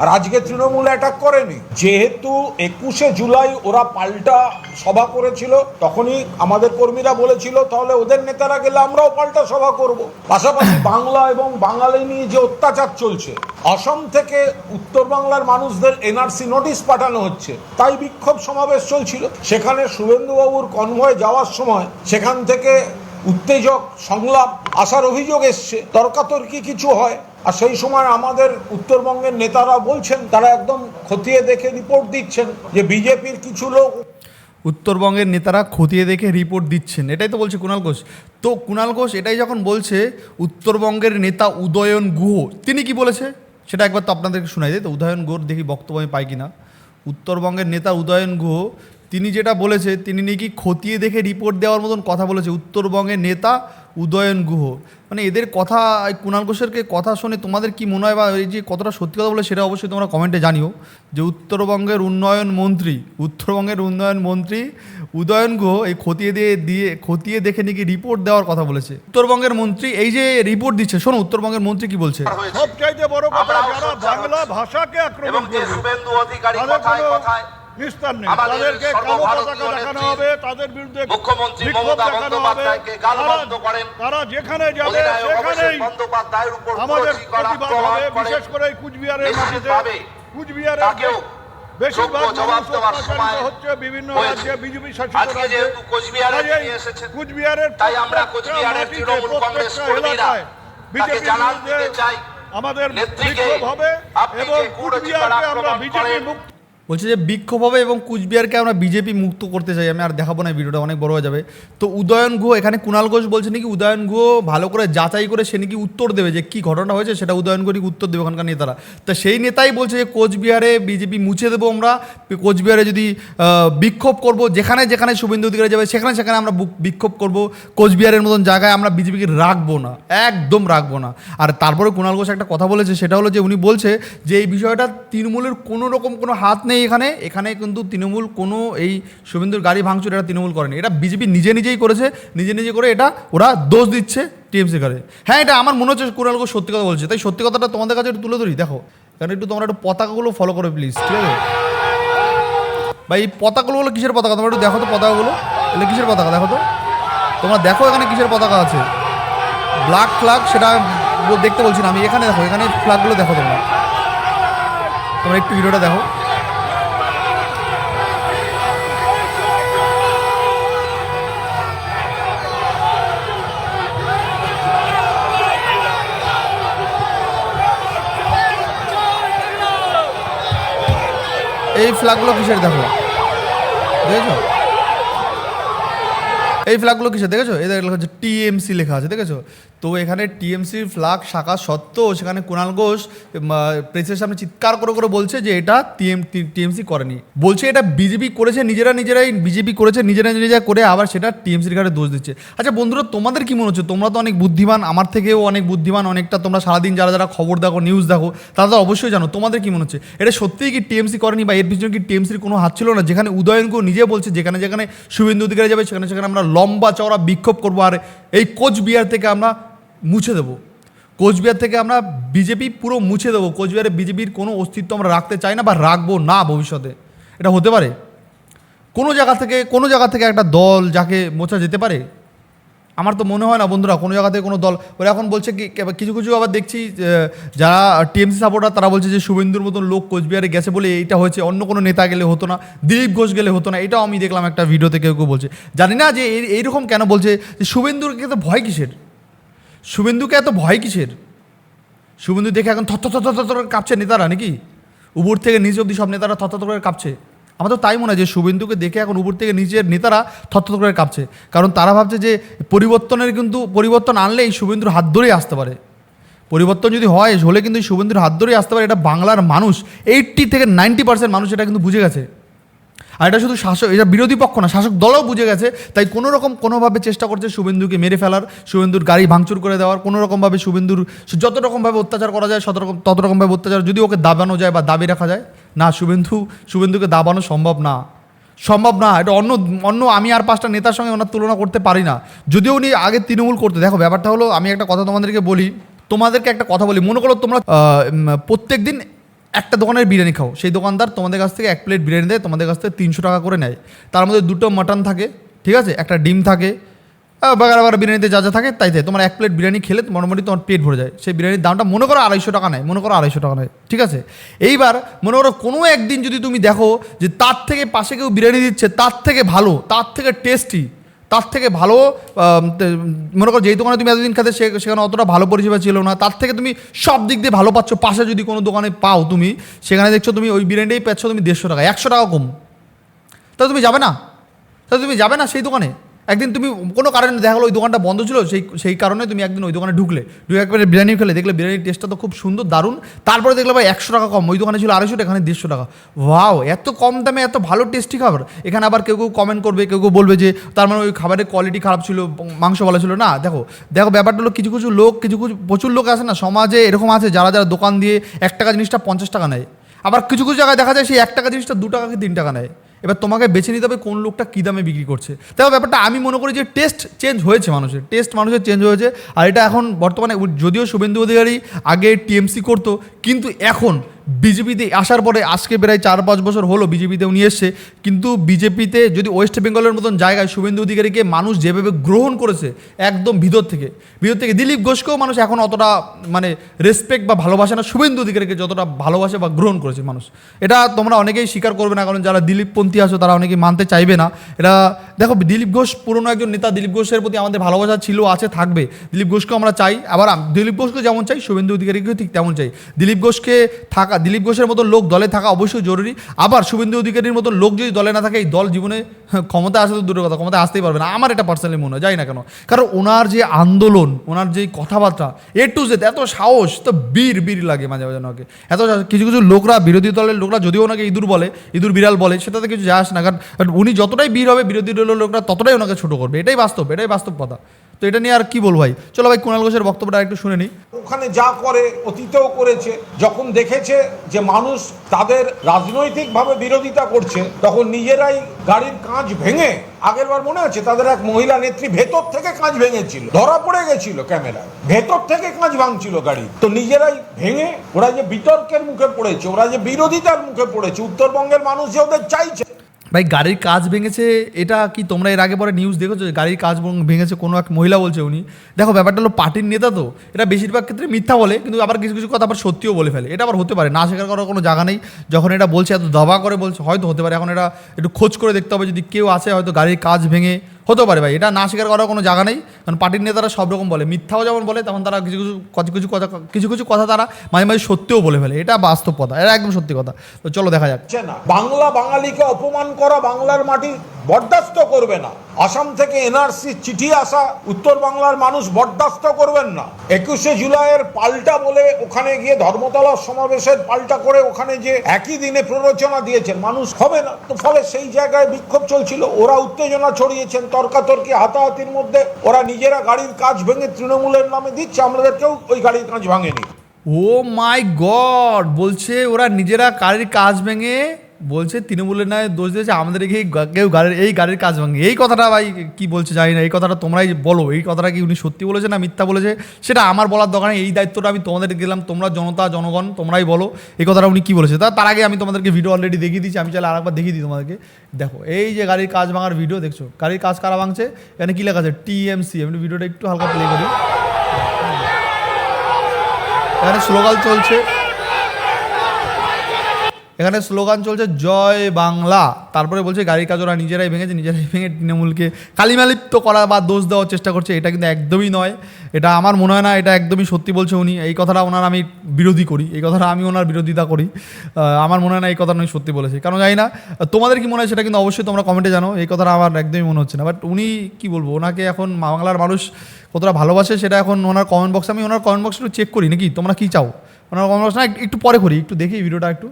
আর আজকে তৃণমূল অ্যাটাক করেনি। যেহেতু একুশে জুলাই ওরা পাল্টা সভা করেছিল তখনই আমাদের কর্মীরা বলেছিল তাহলে ওদের নেতারা গেলে আমরাও পাল্টা সভা করব। পাশাপাশি বাংলা এবং বাঙালি নিয়ে যে অত্যাচার চলছে অসম থেকে উত্তর বাংলার মানুষদের এনআরসি নোটিশ পাঠানো হচ্ছে তাই বিক্ষোভ সমাবেশ চলছিল। সেখানে শুভেন্দুবাবুর কনভয় যাওয়ার সময় সেখান থেকে উত্তেজক সংলাপ আসার অভিযোগ এসছে। তর্কাতর্কি কিছু হয় আর সেই সময় আমাদের উত্তরবঙ্গের নেতারা বলছেন, তারা একদম খতিয়ে দেখে রিপোর্ট দিচ্ছেন যে বিজেপির কিছু লোক উত্তরবঙ্গের নেতারা খতিয়ে দেখে রিপোর্ট দিচ্ছেন। এটাই তো বলছে কুণাল ঘোষ। তো কুণাল ঘোষ এটাই যখন বলছে, উত্তরবঙ্গের নেতা উদয়ন গুহ, তিনি কি বলেছে? সেটা একবার তো আপনাদেরকে শোনাই দেয় তো উদয়ন গুহর দেখি বক্তব্য আমি পাই কিনা। উত্তরবঙ্গের নেতা উদয়ন গুহ, তিনি যেটা বলেছে, তিনি নাকি খতিয়ে দেখে রিপোর্ট দেওয়ার মতন কথা বলেছে। উত্তরবঙ্গের নেতা উদয়ন গুহ। মানে এদের কথা এই কুণাল ঘোষেরকে কথা শুনে তোমাদের কি মনে হয় বা এই যে কতটা সত্যি কথা বলে সেটা অবশ্যই তোমরা কমেন্টে জানিও। যে উত্তরবঙ্গের উন্নয়ন মন্ত্রী উত্তরবঙ্গের উন্নয়ন মন্ত্রী উদয়ন গুহ এই খতিয়ে দিয়ে দিয়ে খতিয়ে দেখে নাকি রিপোর্ট দেওয়ার কথা বলেছে। উত্তরবঙ্গের মন্ত্রী এই যে রিপোর্ট দিচ্ছে শোনো উত্তরবঙ্গের মন্ত্রী কি বলছে। সবচাইতে বড় কথা যারা বাংলা ভাষাকে আক্রমণ করবে নিস্তার নেই আমাদের তাদেরকে কালো পতাকা দেখানো হবে তাদের বিরুদ্ধে মুখ্যমন্ত্রী মমতা বন্দ্যোপাধ্যায়কে গালমন্দ করেন। তারা যেখানে যাবে সেখানেই আমাদের প্রতিবাদ হবে। বিশেষ করে কুচবিহারের মাটিতে। কুচবিহারের বেশিরভাগ মানুষ হচ্ছে বিভিন্ন রাজ্যে বিজেপি শাসিত রাজ্যে। কুচবিহারের তাই আমরা তৃণমূল কংগ্রেস কর্মীরা আমাদের বিক্ষোভ হবে এবং কুচবিহারকে আমরা বিজেপি মুক্ত বলছে যে বিক্ষোভ হবে এবং কুচবিহারকে আমরা বিজেপি মুক্ত করতে চাই, আমি আর দেখাবো না ভিডিওটা, অনেক বড় হয়ে যাবে। তো উদয়ন গুহ, এখানে কুণাল ঘোষ বলছে নাকি উদয়ন গুহ ভালো করে যাচাই করে সে নাকি উত্তর দেবে যে কী ঘটনা হয়েছে, সেটা উদয়ন গুহ উত্তর দেবে ওখানকার নেতারা। তা সেই নেতাই বলছে যে কোচবিহারে বিজেপি মুছে দেবো আমরা, কোচবিহারে যদি বিক্ষোভ করব যেখানে যেখানে শুভেন্দু অধিকারী যাবে, সেখানে সেখানে আমরা বুক- বিক্ষোভ করব, কোচবিহারের মতন জায়গায় আমরা বিজেপিকে রাখব না, একদম রাখব না। আর তারপরে কুণাল ঘোষ একটা কথা বলেছে, সেটা হলো যে উনি বলছে যে এই বিষয়টা তৃণমূলের কোনো রকম কোনো হাত নেই এখানে এখানে কিন্তু তৃণমূল কোনো এই শুভেন্দুর গাড়ি ভাঙচুর এটা তৃণমূল করেনি। এটা বিজেপি নিজে নিজেই করেছে, নিজে নিজে করে এটা ওরা দোষ দিচ্ছে টিএমসি কারে হ্যাঁ এটা আমার মনে হচ্ছে কুণাল ঘোষ সত্যি কথা বলছে। তাই সত্যি কথাটা তোমাদের কাছে একটু তুলে ধরি, দেখো। কারণ একটু তোমরা একটু পতাকাগুলো ফলো করো প্লিজ ঠিক আছে? ভাই, এই পতাকাগুলো কিসের পতাকা? তোমরা একটু দেখো তো পতাকাগুলো। এগুলো কিসের পতাকা? দেখো তো। তোমরা দেখো এখানে কিসের পতাকা আছে। ব্ল্যাক ফ্ল্যাগ সেটা দেখতে বলছি না। আমি এখানে দেখো, এখানে ফ্ল্যাগগুলো দেখো তোমরা। তোমরা একটু ভিডিওটা দেখো। এই ফ্ল্যাগগুলো কিসের দেখো? দেখেছ এই ফ্ল্যাগগুলো কিসে দেখেছ? এই লেখা হচ্ছে টিএমসি লেখা আছে, দেখেছ? তো এখানে টিএমসির ফ্ল্যাগ শাখা সত্ত্বেও সেখানে কুণাল ঘোষ প্রেসের সামনে চিৎকার করে করে বলছে যে এটা টিএম টিএমসি করেনি। বলছে এটা বিজেপি করেছে, নিজেরা নিজেরাই বিজেপি করেছে, নিজেরা নিজেরা করে আবার সেটা টিএমসির ঘাড়ে দোষ দিচ্ছে। আচ্ছা বন্ধুরা, তোমাদের কি মনে হচ্ছে? তোমরা তো অনেক বুদ্ধিমান, আমার থেকেও অনেক বুদ্ধিমান, অনেকটা তোমরা সারাদিন যারা যারা খবর দেখো নিউজ দেখো, তারা তো অবশ্যই জানো, তোমাদের কি মনে হচ্ছে? এটা সত্যিই কি টিএমসি করেনি বা এর পিছনে কি টিএমসির কোনো হাত ছিল না? যেখানে উদয়নকে নিজে বলছে, যেখানে যেখানে শুভেন্দু অধিকারী যাবে, সেখানে সেখানে আমরা লম্বা চওড়া বিক্ষোভ করব আর এই কোচবিহার থেকে আমরা মুছে দেবো। কোচবিহার থেকে আমরা বিজেপি পুরো মুছে দেবো। কোচবিহারে বিজেপির কোনো অস্তিত্ব আমরা রাখতে চাই না বা রাখব না ভবিষ্যতে। এটা হতে পারে? কোনো জায়গা থেকে, কোনো জায়গা থেকে একটা দল যাকে মোছা যেতে পারে আমার তো মনে হয় না বন্ধুরা, কোনো জায়গা থেকে কোনো দল, ওরা এখন বলছে কি কিছু কিছু আবার দেখছি যারা টিএমসি সাপোর্টার তারা বলছে যে শুভেন্দুর মতন লোক কোচবিহারে গেছে বলে এইটা হয়েছে, অন্য কোনো নেতা গেলে হতো না, দিলীপ ঘোষ গেলে হতো না, এটাও আমি দেখলাম একটা ভিডিওতে কেউ কেউ বলছে। জানি না যে এই- এইরকম কেন বলছে, যে শুভেন্দুরকে তো ভয় কিসের? শুভেন্দুকে এত ভয় কিসের? শুভেন্দু দেখে এখন থত থত থত করে কাঁপছে নেতারা নাকি? উপর থেকে নিচ অব্দি সব নেতারা থত থত করে কাঁপছে। আমার তো তাই মনে হয় যে শুভেন্দুকে দেখে এখন উপর থেকে নিচের নেতারা থত করে কাঁপছে। কারণ তারা ভাবছে যে পরিবর্তনের কিন্তু পরিবর্তন আনলে এই শুভেন্দুর হাত ধরেই আসতে পারে। পরিবর্তন যদি হয়, হলে কিন্তু এই শুভেন্দুর হাত ধরেই আসতে পারে। এটা বাংলার মানুষ এইট্টি থেকে নাইনটি পার্সেন্ট মানুষ এটা কিন্তু বুঝে গেছে। আর এটা শুধু শাসক, এটা বিরোধী পক্ষ না, শাসক দলও বুঝে গেছে। তাই কোনো রকম কোনোভাবে চেষ্টা করছে শুভেন্দুকে মেরে ফেলার, শুভেন্দুর গাড়ি ভাঙচুর করে দেওয়ার কোনো রকমভাবে শুভেন্দুর যত রকমভাবে অত্যাচার করা যায় তত রকম তত রকমভাবে অত্যাচার, যদি ওকে দাবানো যায় বা দাবি রাখা যায়, না, শুভেন্দু, শুভেন্দুকে দাবানো সম্ভব না। সম্ভব না, এটা অন্য অন্য আমি আর পাঁচটা নেতার সঙ্গে ওনার তুলনা করতে পারি না। যদিও উনি আগে তৃণমূল করতে, দেখো ব্যাপারটা হলো, আমি একটা কথা তোমাদেরকে বলি, তোমাদেরকে একটা কথা বলি, মনে করো তোমরা প্রত্যেক দিন একটা দোকানের বিরিয়ানি খাও। সেই দোকানদার তোমাদের কাছ থেকে এক প্লেট বিরিয়ানি দেয়, তোমাদের কাছ থেকে তিনশো টাকা করে নেয়। তার মধ্যে দুটো মাটন থাকে, ঠিক আছে? একটা ডিম থাকে বাগার বাগার বিরিয়ানিতে যা যা থাকে, তাই তাই। তোমার এক প্লেট বিরিয়ানি খেলে মোটামুটি তোমার পেট ভরে যায়। সেই বিরিয়ানির দামটা মনে করো আড়াইশো টাকা নেয়, মনে করো আড়াইশো টাকা নেয়, ঠিক আছে? এইবার মনে করো কোনো একদিন যদি তুমি দেখো যে তার থেকে পাশে কেউ বিরিয়ানি দিচ্ছে, তার থেকে ভালো, তার থেকে টেস্টি তার থেকে ভালো মনে করো যেই দোকানে তুমি এতদিন খেতে সেখানে অতটা ভালো পরিষেবা ছিল না, তার থেকে তুমি সব দিক দিয়ে ভালো পাচ্ছ। পাশে যদি কোনো দোকানে পাও তুমি, সেখানে দেখছ তুমি ওই বিরিয়ানিটাই পাচ্ছ তুমি দেড়শো টাকা, একশো টাকা কম। তাহলে তুমি যাবে না? তাহলে তুমি যাবে না সেই দোকানে? একদিন তুমি কোনো কারণে দেখা গেলো ওই দোকানটা বন্ধ ছিল, সেই সেই কারণে তুমি একদিন ওই দোকানে ঢুকলে। ঢুকে একবারে বিরিয়ানি খেলে, দেখলে বিরিয়ানির টেস্টটা তো খুব সুন্দর, দারুণ। তারপরে দেখলে ভাই একশো টাকা কম, ওই দোকানে ছিল আড়াইশো টাকা এখানে দেড়শো টাকা। ওয়াও, এত কম দামে এত ভালো টেস্টি খাবার। এখানে আবার কেউ কেউ কমেন্ট করবে, কেউ কেউ বলবে যে, তার মানে ওই খাবারের কোয়ালিটি খারাপ ছিল, মাংস ভালো ছিল। না, দেখো দেখো ব্যাপারটা হলো কিছু কিছু লোক, কিছু কিছু, প্রচুর লোক আছে না, সমাজে এরকম আছে, যারা যারা দোকান দিয়ে এক টাকা জিনিসটা পঞ্চাশ টাকা নেয়। আবার কিছু কিছু জায়গায় দেখা যায় সেই এক টাকা জিনিসটা দু টাকা কি তিন টাকা নেয়। এবার তোমাকে বেছে নিতে হবে কোন লোকটা কী দামে বিক্রি করছে। তাই ব্যাপারটা আমি মনে করি যে টেস্ট চেঞ্জ হয়েছে মানুষের টেস্ট মানুষের চেঞ্জ হয়েছে। আর এটা এখন বর্তমানে, যদিও শুভেন্দু অধিকারী আগে টিএমসি করতো, কিন্তু এখন বিজেপিতে আসার পরে আজকে প্রায় চার পাঁচ বছর হলো বিজেপিতে উনি এসছে। কিন্তু বিজেপিতে যদি ওয়েস্ট বেঙ্গলের মতন জায়গায় শুভেন্দু অধিকারীকে মানুষ যেভাবে গ্রহণ করেছে, একদম ভিতর থেকে। ভিতর থেকে দিলীপ ঘোষকেও মানুষ এখন অতটা মানে রেসপেক্ট বা ভালোবাসে না। শুভেন্দু অধিকারীকে যতটা ভালোবাসে বা গ্রহণ করেছে মানুষ। এটা তোমরা অনেকেই স্বীকার করবে না, কারণ যারা দিলীপপন্থী আছো তারা অনেকেই মানতে চাইবে না। এটা দেখো দিলীপ ঘোষ পুরনো একজন নেতা। দিলীপ ঘোষের প্রতি আমাদের ভালোবাসা ছিল আছে থাকবে। দিলীপ ঘোষকে আমরা চাই। আবার দিলীপ ঘোষকে যেমন চাই শুভেন্দু অধিকারীকেও ঠিক তেমন চাই। দিলীপ ঘোষকে থাকা দিলীপ ঘোষের মতো লোক দলে থাকা অবশ্যই জরুরি। আবার শুভেন্দু অধিকারীর মতো লোক যদি দলে না থাকে এই দল জীবনে হ্যাঁ, ক্ষমতা আসে তো দূরের কথা ক্ষমতা আসতেই পারবে না। আমার এটা পার্সোনালি মনে হয় যাই না কেন? কারণ ওনার যে আন্দোলন ওনার যে কথাবার্তা এ টু জেড এত সাহস তো বীর বীর লাগে মাঝে মাঝে ওনাকে। এত কিছু কিছু লোকরা বিরোধী দলের লোকরা যদিও ওনাকে ইঁদুর বলে ইঁদুর বিড়াল বলে সেটাতে কিছু যায় আসে না। কারণ উনি যতটাই বীর হবে বিরোধী দলের লোকরা ততটাই ওনাকে ছোট করবে। এটাই বাস্তব এটাই বাস্তব কথা। তো এটা নিয়ে আর কি বলব ভাই? চলো ভাই কুণাল ঘোষের বক্তব্যটা একটু শুনে নিই। ওখানে যা করে, অতীতেও করেছে। যখন দেখেছে যে মানুষ তাদের রাজনৈতিকভাবে বিরোধিতা করছে, তখন নিজেরাই গাড়ির কাঁচ ভেঙে আগেরবার মনে আছে, তাদের এক মহিলা নেত্রী ভেতর থেকে কাঁচ ভেঙেছিল, ধরা পড়ে গেছিল ক্যামেরায়। ভেতর থেকে কাঁচ ভাঙছিল গাড়ি। তো নিজেরাই ভেঙে, ওরা যে বিতর্কের মুখে পড়েছে, ওরা যে বিরোধিতার মুখে পড়েছে, উত্তরবঙ্গের মানুষ যে ওদের চাইছে ভাই, গাড়ির কাজ ভেঙেছে, এটা কি তোমরা এর আগে পরে নিউজ দেখেছ গাড়ির কাজ ভেঙেছে? কোনো এক মহিলা বলছে উনি। দেখো, ব্যাপারটা হলো পার্টির নেতা তো এটা বেশিরভাগ ক্ষেত্রে মিথ্যা বলে, কিন্তু আবার কিছু কিছু কথা আবার সত্যিও বলে ফেলে। এটা আবার হতে পারে, না শেখার করার কোনো জায়গা নেই। যখন এটা বলছে, এত দাবা করে বলছে, হয়তো হতে পারে। এখন এটা একটু খোঁজ করে দেখতে হবে, যদি কেউ আছে হয়তো গাড়ির কাজ ভেঙে হতে পারে ভাই, এটা না স্বীকার করার কোনো জায়গা নেই। কারণ পার্টির নেতারা সব রকম বলে, মিথ্যাও যেমন বলে তখন তারা কিছু কিছু কিছু কিছু কথা, কিছু কিছু কথা তারা মাঝে মাঝে সত্যিও বলে ফেলে। এটা বাস্তব কথা, এটা একদম সত্যি কথা। তো চলো দেখা যাক। না? বাংলা বাঙালিকে অপমান করা বাংলার মাটি বরদাস্ত করবে না। আসাম থেকে এনআরসি চিঠি আসা, উত্তর বাংলার মানুষ বরদাস্ত করবেন না। একুশে জুলাইয়ের পাল্টা বলে ওখানে গিয়ে ধর্মতলা সমাবেশের পাল্টা করে ওখানে যে একই দিনে প্ররোচনা দিয়েছেন, মানুষ হবে না। তো ফলে সেই জায়গায় বিক্ষোভ চলছিল, ওরা উত্তেজনা ছড়িয়েছেন। তর্কাতর্কি হাতাহাতির মধ্যে ওরা নিজেরা গাড়ির কাজ ভেঙে তৃণমূলের নামে দিচ্ছে আমাদেরকেও ওই গাড়ির কাজ ভাঙেনি। ও মাই গড, বলছে ওরা নিজেরা গাড়ির কাজ ভেঙে বলছে, তৃণমূলের নয় দোষ দিয়েছে, আমাদের এই কেউ গাড়ির, এই গাড়ির কাজ ভাঙে। এই কথাটা ভাই কি বলছে জানি না, এই কথাটা তোমরাই বলো। এই কথাটা কি উনি সত্যি বলেছে না মিথ্যা বলেছে, সেটা আমার বলার দোকানে এই দায়িত্বটা আমি তোমাদের দিলাম, তোমরা জনতা, জনগণ, তোমরাই বলো এই কথাটা উনি কি বলেছে। তা, তার আগে আমি তোমাদেরকে ভিডিও অলরেডি দেখিয়ে দিচ্ছি, আমি চাইলে আরেকবার দেখিয়ে দিই তোমাদেরকে। দেখো, এই যে গাড়ির কাজ ভাঙার ভিডিও দেখছ? গাড়ির কাজ কারা ভাঙছে? এখানে কি লেখা আছে? টিএমসি আমি ভিডিওটা একটু হালকা প্লে করি। এখানে স্লোগাল চলছে এখানে স্লোগান চলছে, জয় বাংলা। তারপরে বলছে, গাড়ির কাজ ওরা নিজেরাই ভেঙেছে, নিজেরাই ভেঙে তৃণমূলকে কালিমালিপ্ত করা বা দোষ দেওয়ার চেষ্টা করছে। এটা কিন্তু একদমই নয়। এটা আমার মনে হয় না, এটা একদমই সত্যি বলছে উনি। এই কথাটা ওনার আমি বিরোধী করি। এই কথাটা আমি ওনার বিরোধিতা করি। আমার মনে হয় না এই কথাটা উনি সত্যি বলেছে। কারণ জানি না, তোমাদের কি মনে হয় সেটা কিন্তু অবশ্যই তোমরা কমেন্টে জানো। এই কথাটা আমার একদমই মনে হচ্ছে না। বাট উনি কি বলব, ওনাকে এখন বাংলার মানুষ কতটা ভালোবাসে সেটা এখন ওনার কমেন্ট বক্সে আমি ওনার কমেন্ট বক্স একটু চেক করি নাকি? তোমরা কি চাও? ওনার কমেন্ট বক্স না, একটু পরে করি, একটু দেখি ভিডিওটা একটু।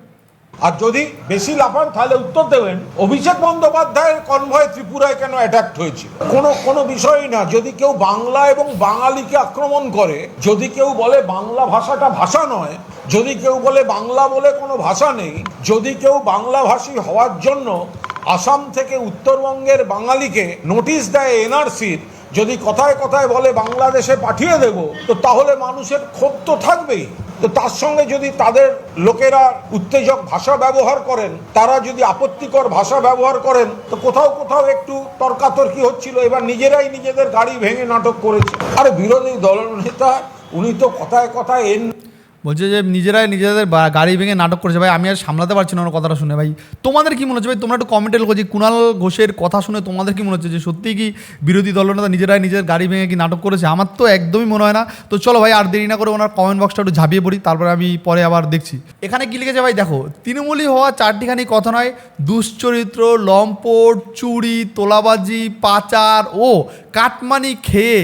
আর যদি বেশি লাফান, তাহলে উত্তর দেবেন, অভিষেক বন্দ্যোপাধ্যায়ের কনভয় ত্রিপুরায় কেন অ্যাটাক হয়েছিল? কোনো কোনো বিষয়ই না। যদি কেউ বাংলা এবং বাঙালিকে আক্রমণ করে, যদি কেউ বলে বাংলা ভাষাটা ভাষা নয়, যদি কেউ বলে বাংলা বলে কোনো ভাষা নেই, যদি কেউ বাংলাভাষী হওয়ার জন্য আসাম থেকে উত্তরবঙ্গের বাঙালিকে নোটিশ দেয় এনআরসির যদি কথায় কথায় বলে বাংলাদেশে পাঠিয়ে দেব, তো তাহলে মানুষের ক্ষোভ তো থাকবেই। তো তার সঙ্গে যদি তাদের লোকেরা উত্তেজক ভাষা ব্যবহার করেন, তারা যদি আপত্তিকর ভাষা ব্যবহার করেন, তো কোথাও কোথাও একটু তর্কাতর্কি হচ্ছিল, এবার নিজেরাই নিজেদের গাড়ি ভেঙে নাটক করেছে। আর বিরোধী দলনেতা, উনি তো কথায় কথায় এন বলছে যে নিজেরাই নিজেদের গাড়ি ভেঙে নাটক করেছে। ভাই, আমি আর সামলাতে পারছি না ওর কথাটা শুনে। ভাই, তোমাদের কি মনে হচ্ছে? ভাই, তোমরা একটু কমেন্টে লোক যে কুণাল ঘোষের কথা শুনে তোমাদের কি মনে হচ্ছে? যে সত্যিই কি বিরোধী দলনেতা নিজেরাই নিজের গাড়ি ভেঙে কি নাটক করেছে? আমার তো একদমই মনে হয় না। তো চলো ভাই, আর দেরি না করে ওনার কমেন্ট বক্সটা একটু ঝাঁপিয়ে পড়ি, তারপরে আমি পরে আবার দেখছি। এখানে কি লিখেছে ভাই? দেখো তৃণমূলী হওয়া চারটিখানি কথা নয়। দুশ্চরিত্র, লম্পট, চুরি, তোলাবাজি, পাচার, ও, কাটমানি খেয়ে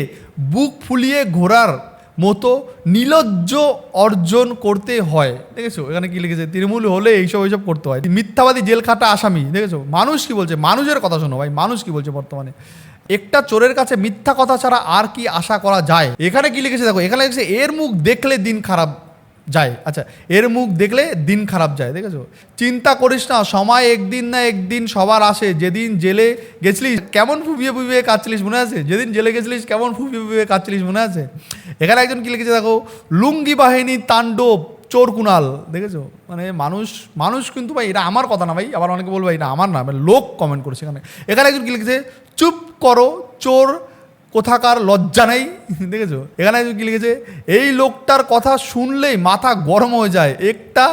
বুক ফুলিয়ে ঘোরার মতো নীলজ্জ অর্জন করতে হয়। দেখেছ? এখানে কি লিখেছে? তৃণমূল হলে এইসব এইসব করতে হয়। মিথ্যাবাদী জেল খাটা আসামি। দেখেছ? মানুষ কি বলছে? মানুষের কথা শোনো ভাই, মানুষ কি বলছে বর্তমানে? একটা চোরের কাছে মিথ্যা কথা ছাড়া আর কি আশা করা যায়? এখানে কি লিখেছে দেখো? এখানে লিখেছে, এর মুখ দেখলে দিন খারাপ। যায়। আচ্ছা এর মুখ দেখলে দিন খারাপ যায়, দেখেছ? চিন্তা করিস না, সময় একদিন না একদিন সবার আসে। যেদিন জেলে গেছিলিস, কেমন ফুবিয়ে ফুবিয়ে কাঁদছিলিস মনে আছে? যেদিন জেলে গেছিলিস, কেমন ফুবিয়ে ফুবিয়ে কাঁদছিলিস মনে আছে? এখানে একজন কি লিখেছে দেখো? লুঙ্গি বাহিনী তাণ্ডব, চোর কুনাল দেখেছ? মানে মানুষ মানুষ কিন্তু ভাই, এটা আমার কথা না ভাই, আবার অনেকে বলব, এটা আমার না। মানে লোক কমেন্ট করেছে এখানে। এখানে একজন কি লিখেছে? চুপ করো, চোর কোথাকার লজ্জা নেই? দেখেছ? এখানে কি লিখেছে? এই লোকটার কথা শুনলেই মাথা গরম হয়ে যায়। একটা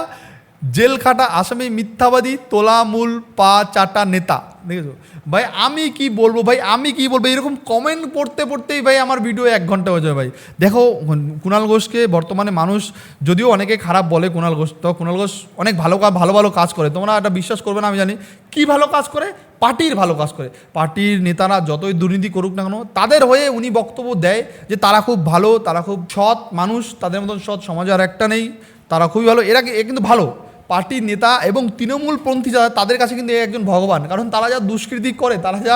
জেল খাটা আসামি মিথ্যাবাদী তোলা মূল পা চাটা নেতা। দেখেছ? ভাই, আমি কি বলব? ভাই, আমি কি বলব? এরকম কমেন্ট পড়তে পড়তেই ভাই আমার ভিডিও এক ঘণ্টা হয়ে যাবে ভাই। দেখো কুণাল ঘোষকে বর্তমানে মানুষ যদিও অনেকে খারাপ বলে কুণাল ঘোষ, তো কুণাল ঘোষ অনেক ভালো ভালো ভালো কাজ করে। তোমরা এটা বিশ্বাস করবে না, আমি জানি। কি ভালো কাজ করে? পার্টির ভালো কাজ করে। পার্টির নেতারা যতই দুর্নীতি করুক না কেন, তাদের হয়ে উনি বক্তব্য দেয় যে তারা খুব ভালো, তারা খুব সৎ মানুষ, তাদের মতন সৎ সমাজ আর একটা নেই, তারা খুবই ভালো। এরা এ কিন্তু ভালো। পার্টির নেতা এবং তৃণমূলপন্থী যারা, তাদের কাছে কিন্তু একজন ভগবান। কারণ তারা যা দুষ্কৃতি করে, তারা যা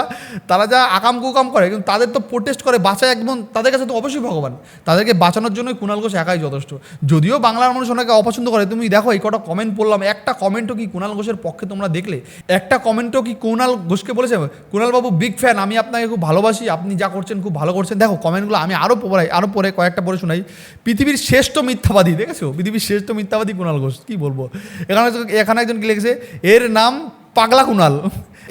তারা যা আকাম কুকাম করে, কিন্তু তাদের তো প্রোটেস্ট করে, বাঁচায় একদম, তাদের কাছে তো অবশ্যই ভগবান। তাদেরকে বাঁচানোর জন্য কুণাল ঘোষ একাই যথেষ্ট। যদিও বাংলার মানুষ ওনাকে অপছন্দ করে, তুমি দেখো এই কটা কমেন্ট পড়লাম, একটা কমেন্টও কি কুণাল ঘোষের পক্ষে তোমরা দেখলে? একটা কমেন্টও কি কুণাল ঘোষকে বলেছে? কুণাল বাবু বিগ ফ্যান আমি আপনাকে খুব ভালোবাসি, আপনি যা করছেন খুব ভালো করছেন। দেখো কমেন্টগুলো আমি আরও পড়াই আরও পরে কয়েকটা পরে শোনাই। পৃথিবীর শ্রেষ্ঠ মিথ্যাবাদী, দেখেছ? পৃথিবীর শ্রেষ্ঠ মিথ্যাবাদী কুণাল ঘোষ, কি বলব? এখানে এখানে একজন কি লিখেছে, এর নাম পাগলা কুনাল।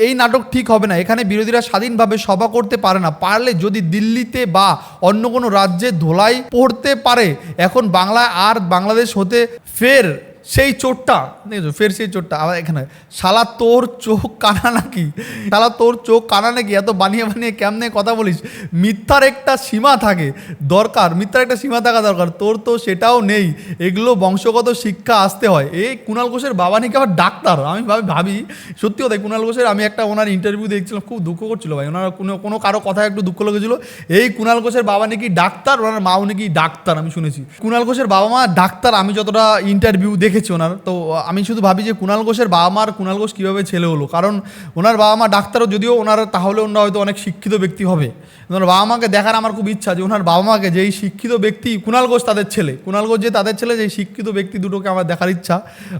এই নাটক ঠিক হবে না। এখানে বিরোধীরা স্বাধীনভাবে সভা করতে পারে না। পারলে যদি দিল্লিতে বা অন্য কোনো রাজ্যে ধোলাই পড়তে পারে, এখন বাংলা আর বাংলাদেশ হতে ফের সেই চোরটা, দেখেছ? ফের সেই চোরটা, আবার এখানে, শালা তোর চোখ কানা নাকি? শালা তোর চোখ কানা নাকি? এত বানিয়ে বানিয়ে কেমনে কথা বলিস? মিথ্যার একটা সীমা থাকে, দরকার, মিথ্যার একটা সীমা থাকা দরকার, তোর তো সেটাও নেই, এগুলো বংশগত শিক্ষা আসতে হয়। এই কুণাল ঘোষের বাবা নাকি আবার ডাক্তার? আমি ভাবি ভাবি, সত্যি কথা কুণাল ঘোষের আমি একটা ওনার ইন্টারভিউ দেখছিলাম, খুব দুঃখ করছিল ভাই, ওনার কোনো কোনো কারও কথা একটু দুঃখ লেগেছিল। এই কুণাল ঘোষের বাবা নাকি ডাক্তার, ওনার মাও নাকি ডাক্তার, আমি শুনেছি। কুণাল ঘোষের বাবা মা ডাক্তার, আমি যতটা ইন্টারভিউ দেখেছি ওনার। তো, আমি শুধু ভাবি যে কুণাল ঘোষের বাবা মার কুণাল ঘোষ কীভাবে ছেলে হলো? কারণ ওনার বাবা মা ডাক্তারও, যদিও ওনার তাহলে ওনারা হয়তো অনেক শিক্ষিত ব্যক্তি হবে। ওনার বাবা মাকে দেখার আমার খুব ইচ্ছা যে ওনার বাবা মাকে যেই শিক্ষিত ব্যক্তি কুণাল ঘোষ তাদের ছেলে। কুণাল ঘোষ যে তাদের ছেলে, যেই শিক্ষিত ব্যক্তি দুটোকে আমার দেখার ইচ্ছা।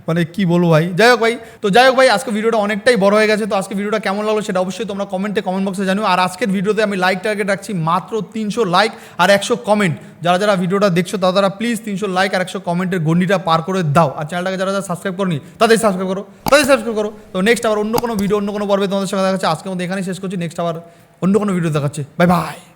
মানে কি বলব ভাই? যাই হোক ভাই, তো যাই হোক ভাই, আজকে ভিডিওটা অনেকটাই বড় হয়ে গেছে, তো আজকে ভিডিওটা কেমন লাগল সেটা অবশ্যই তোমরা কমেন্টে কমেন্ট বক্সে জানিও। আর আজকের ভিডিওতে আমি লাইক টার্গেট রাখছি মাত্র তিনশো লাইক আর একশো কমেন্ট যারা যারা ভিডিওটা দেখছ তারা তারা প্লিজ তিনশো লাইক আর একশো কমেন্টের গন্ডিটা পার করে দাও। আর চ্যানেলটাকে যারা যারা সাবস্ক্রাইব করনি, তাদের সাবস্ক্রাইব করো, তাদের সাবস্ক্রাইব করো। তো নেক্সট আবার অন্য কোনো ভিডিও অন্য কোনো পর্বে তোমাদের সঙ্গে দেখাচ্ছে আজকে মধ্যে এখানেই শেষ করছি। নেক্সট আবার অন্য কোনো ভিডিও দেখাচ্ছে। Bye bye